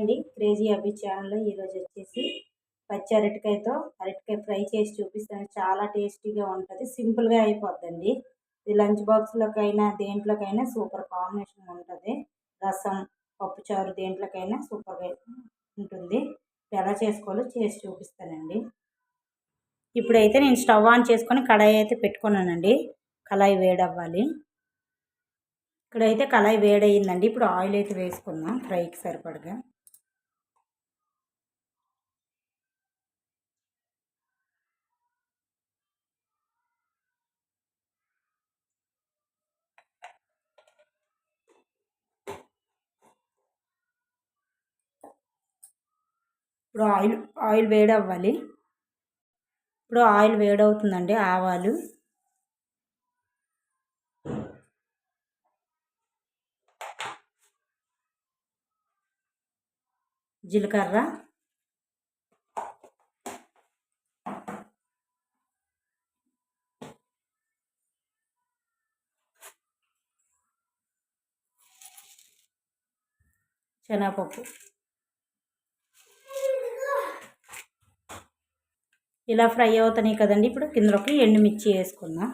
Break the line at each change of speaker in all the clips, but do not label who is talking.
అండి. క్రేజీ అబ్బి ఛానల్లో ఈరోజు వచ్చేసి పచ్చి అరటికాయతో అరటికాయ ఫ్రై చేసి చూపిస్తాను. చాలా టేస్టీగా ఉంటుంది. సింపుల్గా అయిపోద్దండి. ఇది లంచ్ బాక్స్లోకైనా దేంట్లోకైనా సూపర్ కాంబినేషన్ ఉంటుంది. రసం పప్పుచారు దేంట్లోకైనా సూపర్గా ఉంటుంది. ఎలా చేసుకోవాలో చేసి చూపిస్తానండి. ఇప్పుడైతే నేను స్టవ్ ఆన్ చేసుకొని కడాయి అయితే పెట్టుకున్నానండి. కళాయి వేడవ్వాలి. ఇక్కడైతే కళాయి వేడయిందండి. ఇప్పుడు ఆయిల్ అయితే వేసుకుందాం ఫ్రైకి సరిపడగా. ఇప్పుడు ఆయిల్ ఆయిల్ వేడి అవ్వాలి ఇప్పుడు ఆయిల్ వేడవుతుందండి ఆవాలు. జీలకర్ర. శనగపప్పు. ఇలా ఫ్రై అవుతున్నాయి కదండి. ఇప్పుడు కిందలోకి ఎండుమిర్చి వేసుకుందాం.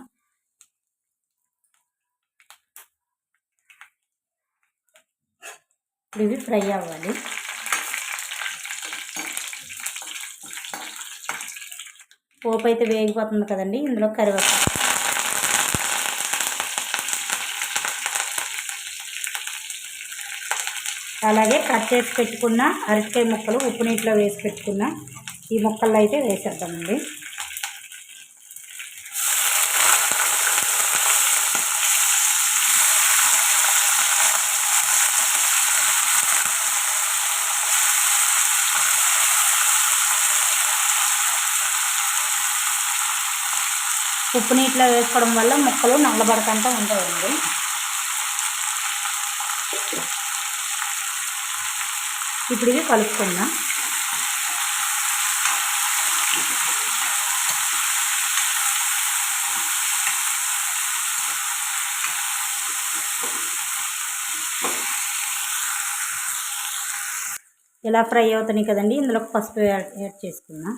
ఇప్పుడు ఇవి ఫ్రై అవ్వాలి. పోపు అయితే వేగిపోతుంది కదండి. ఇందులో కరివేపాకు. అలాగే కట్ చేసి పెట్టుకున్న అరటికాయ ముక్కలు ఉప్పు నీటిలో వేసి పెట్టుకున్న ఈ ముక్కల్లో అయితే వేసేద్దామండి. ఉప్పు నీటిలో వేసుకోవడం వల్ల ముక్కలు నల్లబడకుండా ఉంటాయండి. ఇప్పుడు ఇవి కలుపుకుందాం. ఇలా ఫ్రై అవుతున్నాయి కదండి? ఇందులో పసుపు యాడ్ యాడ్ చేసుకుందాం.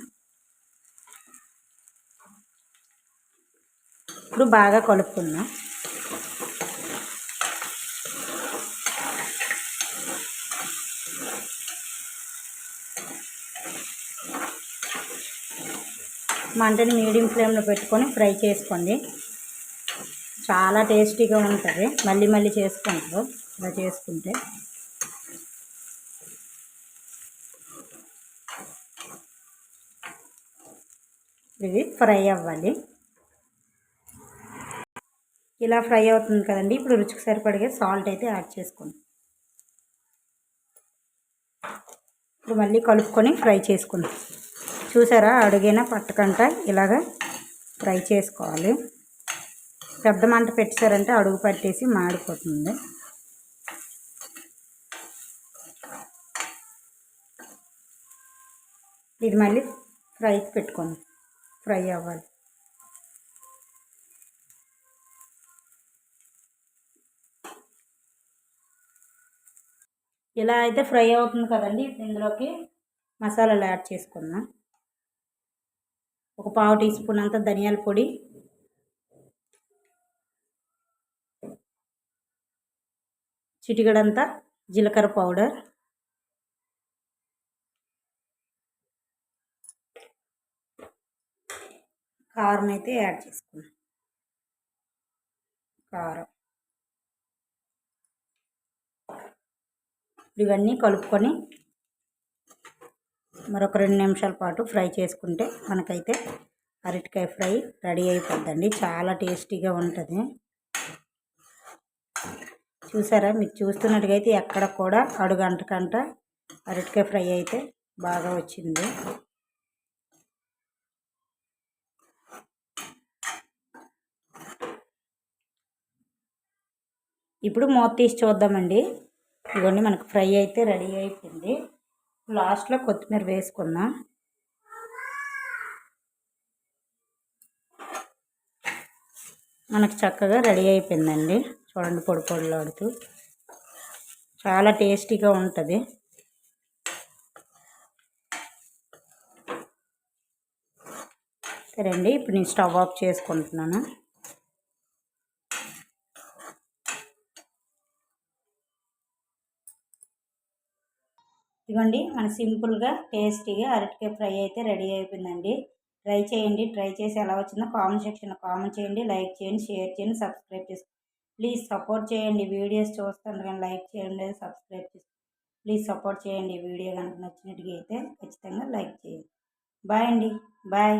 ఇప్పుడు బాగా కలుపుకుందాం. మంటని మీడియం ఫ్లేమ్లో పెట్టుకొని ఫ్రై చేసుకోండి. చాలా టేస్టీగా ఉంటుంది. మళ్ళీ మళ్ళీ చేసుకుంటారు. ఇలా చేసుకుంటే. ఇవి ఫ్రై అవ్వాలి. ఇలా ఫ్రై అవుతుంది కదండి. ఇప్పుడు రుచికి సరిపడిగా సాల్ట్ అయితే యాడ్ చేసుకోండి ఇప్పుడు మళ్ళీ కలుపుకొని ఫ్రై చేసుకుందాం. చూసారా? అడుగైనా పట్టకంట ఇలాగ ఫ్రై చేసుకోవాలి. పెద్ద మంట పెట్టారంటే అడుగు పట్టేసి మాడిపోతుంది. ఇది మళ్ళీ ఫ్రైకి పెట్టుకోండి ఫ్రై అవ్వాలి. ఇలా అయితే ఫ్రై అవుతుంది కదండి. ఇందులోకి మసాలాలు యాడ్ చేసుకుందాం. ఒక పావు టీ స్పూన్ అంత ధనియాల పొడి. చిటికడంతా జీలకర్ర పౌడర్. కారం అయితే యాడ్ చేసుకున్నాం. కారం. ఇవన్నీ కలుపుకొని మరొక రెండు నిమిషాల పాటు ఫ్రై చేసుకుంటే మనకైతే అరటికాయ ఫ్రై రెడీ అయిపోద్దండి. చాలా టేస్టీగా ఉంటుంది. చూసారా? మీరు చూస్తున్నట్టుగా అయితే ఎక్కడ కూడా అడుగంటకంట అరటికాయ ఫ్రై అయితే బాగా వచ్చింది. ఇప్పుడు మూత తీసి చూద్దామండి. ఇవన్నీ మనకు ఫ్రై అయితే రెడీ అయిపోయింది. లాస్ట్లో కొత్తిమీర వేసుకుందాం. మనకు చక్కగా రెడీ అయిపోయిందండి. చూడండి పొడి పొడిలాడుతూ చాలా టేస్టీగా ఉంటుంది. సరే అండి ఇప్పుడు నేను స్టవ్ ఆఫ్ చేసుకుంటున్నాను. ఇదిగోండి మన సింపుల్గా టేస్టీగా అరటికాయ ఫ్రై అయితే రెడీ అయిపోయిందండి. ట్రై చేయండి ట్రై చేసి ఎలా వచ్చిందో కామెంట్ సెక్షన్లో కామెంట్ చేయండి లైక్ చేయండి షేర్ చేయండి సబ్స్క్రైబ్ చేసుకోండి ప్లీజ్ సపోర్ట్ చేయండి వీడియోస్ చూస్తాను కానీ లైక్ చేయండి సబ్స్క్రైబ్ చేసుకోండి ప్లీజ్ సపోర్ట్ చేయండి వీడియో కనుక నచ్చినట్టుగా అయితే ఖచ్చితంగా లైక్ చేయండి. బాయ్ అండి బాయ్.